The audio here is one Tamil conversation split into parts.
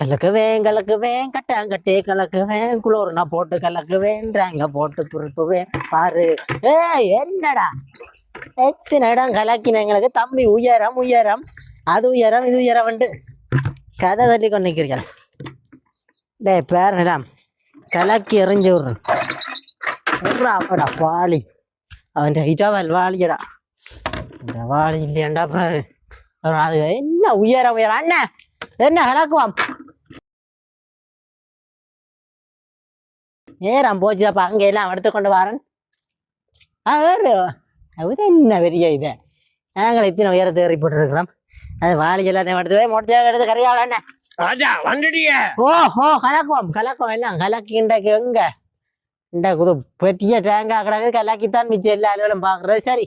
கலக்குவேன் கலக்குவேன் கட்டாங்கட்டே கலக்குவேன் குளோர்னா போட்டு கலக்குவேன்றாங்க போட்டு துருப்புவேன் பாரு. ஏ என்னடா? எத்தனை இடம் கலக்கின எங்களுக்கு? தம்பி உயரம் உயரம். அது உயரம் இது உயரம் வந்து கதை தள்ளி கொண்டு நிற்கிறீர்கள் டேய் பேரனிடம் கலக்கி எறிஞ்சு விடுறேன் அப்படா வாளி. அவன் ஹைட்டாவல் வாளியடா. இந்த வாளி இல்லையாண்டா அப்புறம் அப்புறம் அது என்ன உயரம் உயரம்? அண்ணன் என்ன கலக்குவான்? நேரம் போச்சுப்பா அங்க எல்லாம் எடுத்து கொண்டு வரேன். அவரு அவர் என்ன பெரிய இது? நாங்கள் இத்தனை உயரத்தை ஏறி போட்டுருக்கிறோம். அது வாளி எல்லாத்தையும் எடுத்து போய் மொட்டை எடுத்து கரையாவில் என்ன? ராஜா வந்துட்டிய. ஓ ஓ கலக்குவோம் கலக்குவோம் எல்லாம். கலக்கின்றக்கு எங்க? இந்த குது பெட்டிய டேங்கா கிடக்கு கலக்கித்தான் மிச்சம் எல்லா அலுவலும் பாக்குறது. சரி.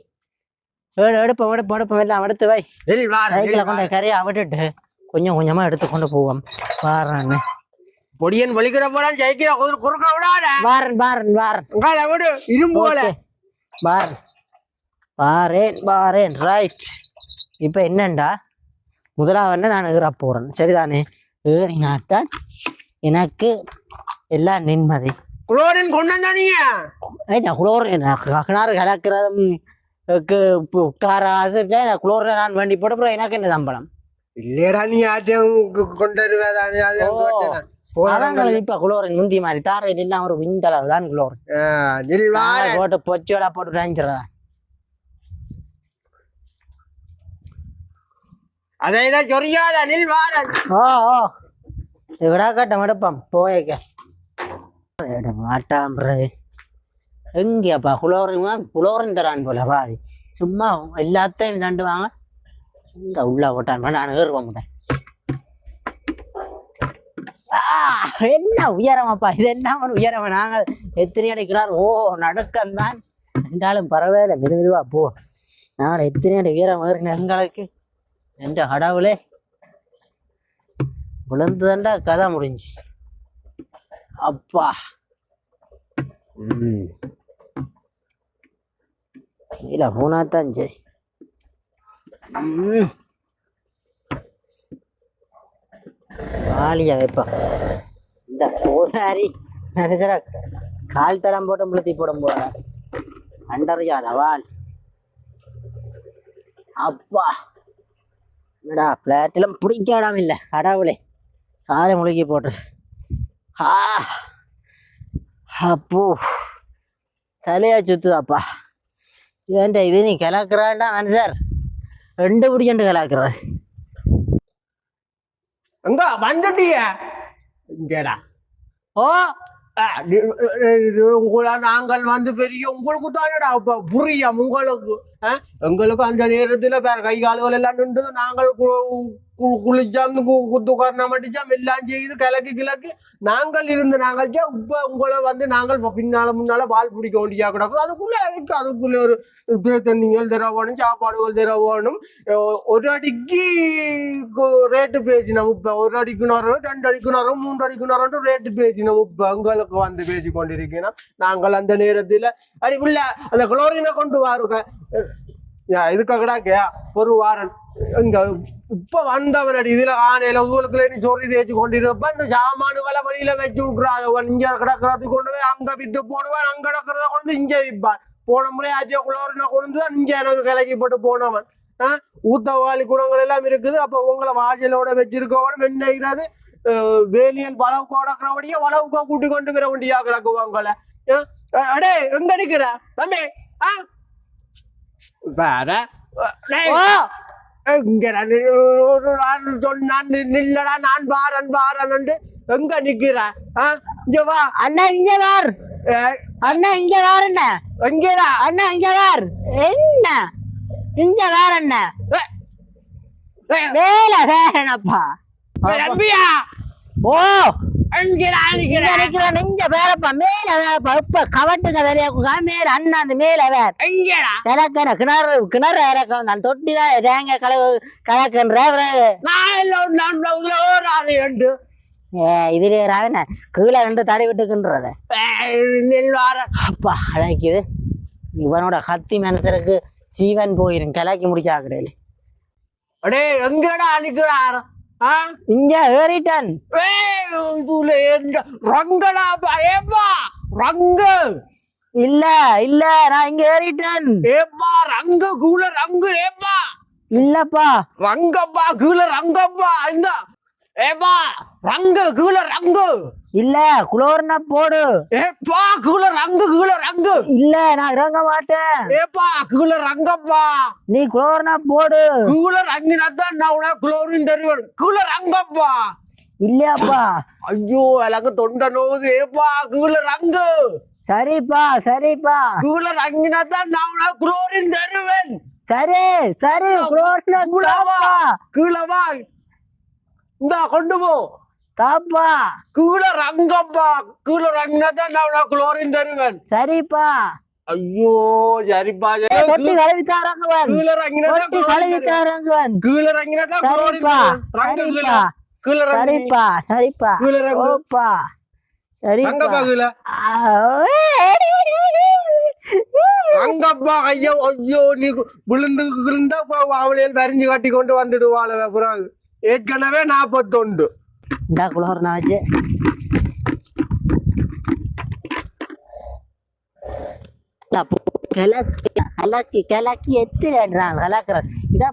ஏடு எடுப்போம் எடுப்போம் எடுப்போம் எல்லாம். எடுத்து வை. சைக்கிளை கொண்டு கரையா விட்டுட்டு கொஞ்சம் கொஞ்சமா எடுத்து கொண்டு போவோம். வாரன்னு. பொடியன் வலிக்கிற போறான் ஜெயிக்கிற குறுக்க விடாத. வாரன் வாரன் வாரன். உங்களை விடு இரும்பு போல. பார் பாரேன் பாரேன் ரைட் இப்போ என்னண்டா? முதலாவது நான் ஏற போறேன்? சரிதானே? ஏறினாத்தான் எனக்கு எல்லாம் நிம்மதி. குளோரின் கொண்டு வந்தானீங்க ஏய் குளோர் கிணறு கலக்கிறதும் உட்கார ஆசை குளோர் நான் வேண்டி போட்டு அப்புறம் எனக்கு என்ன சம்பளம்? இல்லையடா நீ ஆட்டம் கொண்டு வருவதானே அது ஓ. அங்க விட்டேனா. போறாங்க. அதாங்களை இப்ப குளோரின் முந்தி மாதிரி தாரையில் எல்லாம் ஒரு விந்தளவு தான் குளோர். ஆ, நெல் வார போட்டு பொச்சோட போட்டு நினைச்சிடறா அதை தான் சொரியாத நெல் வாரன் ஓ ஓ இவடா கட்டம் எடுப்பான் போயக்க. மாட்டான்றது எங்கேப்பா குளோரிமா குளோரின் தரான் போல பாரு சும்மா எல்லாத்தையும் தண்டுவாங்க. இங்க உள்ள போட்டான் நான் ஏறுவோம் முதல். என்ன உயரமாப்பா? இது என்ன ஒரு உயரம்? நாங்கள் எத்தனை அடிக்கிறார் ஓ நடுக்கம்தான். ரெண்டாலும் பரவாயில்ல. மெது மெதுவா போ. நாங்கள் எத்தனை அடி உயரம் எங்களுக்கு? என்ற கடவுளே விழுந்துதான்டா கதை முடிஞ்சு. அப்பா. ம். கீழே போனாதான் சரி. ம். வாலியா வைப்பா இந்த போதாரி நினைக்கிற கால் தடம் போட்டு முழுத்தி போட போற. அண்டறியாத வால் அப்பா. என்னடா பிளாட்டிலும் பிடிக்க இடம் இல்லை கடவுளே. காலை முழுகி போட்டது. ஆ. அப்போ. தலையா சுத்துதாப்பா. ஏன்டா இது நீ கலக்குறான்டா மனுஷர். ரெண்டு பிடிக்கண்டு கலக்குற எங்க வந்துட்டிய. இங்கடா. ஓ உங்களை இது நாங்கள் வந்து பெரிய உங்களுக்கு தானடா புரியும் உங்களுக்கு? ஆ? எங்களுக்கு அந்த நேரத்துல வேற கை கால்கள் எல்லாம் நின்று நாங்கள் கு- கு- குளிச்சாம் கு- குத்து கரணம் அடிச்சாம் எல்லாம் செய்து கிழக்கு கிழக்கு நாங்கள் இருந்து நாங்கள் இப்போ இப்ப உங்களை வந்து நாங்கள் பின்னால முன்னால பால் பிடிக்க வேண்டியா கிடக்கும் அதுக்குள்ள அதுக்கு அதுக்குள்ள ஒரு தண்ணிகள் தர வேணும் சாப்பாடுகள் தர வேணும் ஒரு அடிக்கு ரேட்டு பேசினோம் இப்ப ஒரு அடிக்குனாரோ ரெண்டு அடிக்குனாரோ மூன்று அடிக்குனாரோ ரேட்டு பேசினோம் இப்ப எங்களுக்கு வந்து பேசி கொண்டிருக்கணும் நாங்கள் அந்த நேரத்துல அடி அந்த குளோரினை கொண்டு வாருங்க இதுக்காகடா ஒரு வாரன் இங்க இப்ப வந்தவன் அடி இதுல ஆனையில உங்களுக்கு நீ சொல்லி தேய்ச்சி கொண்டிருப்ப சாமான சாமானுகளை வழியில வச்சு விட்டுறாதவன் இங்க கிடக்கிறத கொண்டு போய் அங்க வித்து போடுவான் அங்க கிடக்கிறத கொண்டு இங்க விற்பான் போன முறை ஆச்சிய குளோரினை கொண்டு தான் இங்க எனக்கு கிளக்கி போட்டு போனவன். ஆஹ் ஊத்தவாளி குணங்கள் எல்லாம் இருக்குது. அப்ப உங்களை வாசலோட வச்சிருக்கவோட வெண்ணெய்கிறது வேலியல் வளவு கொடுக்கிறபடியே வளவுக்கா கூட்டி கொண்டு வர வேண்டியா கிடக்குவாங்கள அடே எங்க நிக்கிற? தம்பி ஆஹ் வேற? நான் நில்லடா நான் வாரன் வாரன் எங்க நிக்கிற? இங்க வா. அண்ணா இங்க வார். அண்ணா இங்க வார் என்ன எங்கடா? அண்ணா இங்க வார். என்ன? இங்க வார் ஏய், மேல வேறனப்பா. ஓ! இங்க வேறப்பா மேல வேறப்பா இப்ப கவட்டுங்க வேலையா மேல அண்ணா அந்த மேல வேற கிழக்கன கிணறு கிணறு இறக்கம். நான் தொட்டி தான் தேங்க கலவு கலக்குன்ற இதுல ராவன கீழே ரெண்டு தடை விட்டுக்குன்றத அப்பா அழைக்குது. இவனோட கத்தி மனசருக்கு சீவன் போயிரும். கிளக்கி முடிச்சாக்குறேன் அடே எங்கடா நிக்கிறார்? ஆ இங்க ஏறிட்டன். இதுல ரங்கடா ஏப்பா ரங்க. இல்ல இல்ல நான் இங்க ஏறிட்டன். ஏப்பா ரங்க கூல ரங்கு ஏப்பா இல்லப்பா. ரங்கப்பா கீழ ரங்கப்பா இந்த ஏப்பா ரங்க கீழ ரங்கு. இல்ல குளோர்னா போடு. ஏப்பா கீழ ரங்கு கீழ ரங்கு. இல்ல நான் இறங்க மாட்டேன். ஏப்பா கீழ ரங்கப்பா. நீ குளோர்னா போடு. கீழ ரங்கினாத்தான் நான் உனக்கு குளோரின் தருவேன் கீழ ரங்கப்பா. இல்லையாப்பா. ஐயோ எனக்கு தொண்டை நோவுது. ஏப்பா கீழ ரங்கு. சரிப்பா சரிப்பா. கீழ ரங்கினாத்தான் நான் உனக்கு குளோரின் தருவேன். சரி சரி குளோர்னா தாப்பா கீழவா இந்தா கொண்டு போ. தாப்பா. கீழ ரங்கப்பா. கீழ ரங்கினாத்தான் நான் உனக்கு குளோரின் தருவேன். சரிப்பா. ஐயோ சரிப்பா சரி. கொட்டி கழுவி தாரங்குவன் கீழ ரங்கினாதான் கொட்டி கழுவி தாரங்குவன் கீழ குளோரின் சரிப்பா. ரங்கு கீழ. கீழ சரிப்பா சரிப்பா. கீழ ரங்கு. ஓப்பா. ரங்கப்பா சரிப்பா கீழ. ரங்கப்பா ஐயோ ஐயோ நீ விழுந்து விழுந்தா அவளையில் வரிஞ்சு கட்டி கொண்டு வந்துடுவாள் பிறகு. ஏற்கனவே நாற்பத்தொண்டு இந்த குளோர் நான் வச்சு நான் போ- கிளக்கி கலக்கி கிளக்கி எத்திடுறான் கலக்குறேன் இதா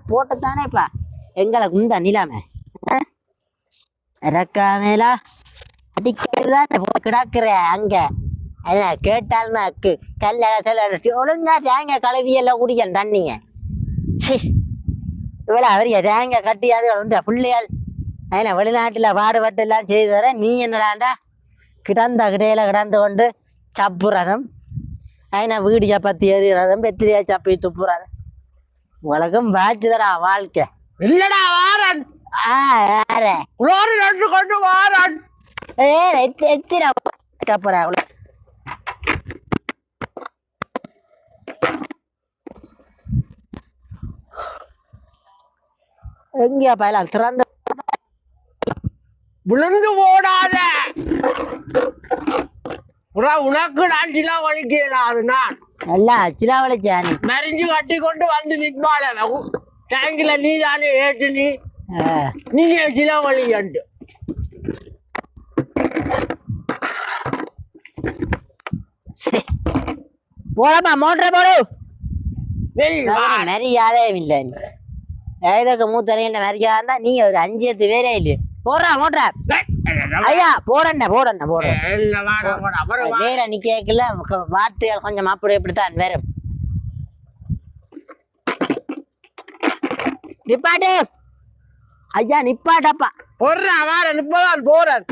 எங்களை குந்த நிலாம இறக்காமேலா அடிக்கிறதா கிடக்குற அங்க என்ன கேட்டால்னா கல்யாணத்தில் ஒழுங்கா தேங்க கழுவி எல்லாம் குடிக்கணும் தண்ணிங்க இவ்வளோ அவரிய தேங்க கட்டியாது பிள்ளையால் அதனை வெளிநாட்டில் பாடுபட்டு எல்லாம் செய்து தர நீ என்னடாண்டா? கிடந்த கிடையில கிடந்து கொண்டு சப்பு ரதம் அதனை வீடு சப்பாத்தி ஏறி ரதம் பெத்திரியா சப்பி துப்பு ரதம் உலகம் வாச்சுதரா வாழ்க்கை. இல்லடா வாரன். குளோரி ரெண்டு கொண்டு வாரன். ஏ எத்தி எத்திரா? அவ்வளோ எங்கேயா பயலாம் திறந்து விழுந்து போடாத. புறா உனக்கு நான் சில வலிக்கலாம் அது நான்? நல்லா சிலாவளிச்சானி மறிஞ்சு கட்டி கொண்டு வந்து நிற்பாள. டேங்கில நீ தானே ஏற்று நீ? நீ சில வலியண்டு போடமா மோட்டரை போடு. சரி வா. மரியாதே இல்லை. ஏதற்கு மூத்தரையிட்ட மரியாதை இருந்தா நீ ஒரு அஞ்சு எத்து பேரே இல்லையே. போடுறா மோட்டரை ஐயா போடண்ண போடண்ண போட. வேற நீ கேட்கல வார்த்தைகள் கொஞ்சம் அப்படி இப்படித்தான் வேற. நிப்பாட்டு. ஐயா நிப்பாட்டப்பா. போடுறா, வாடா, இப்பதான் போறேன்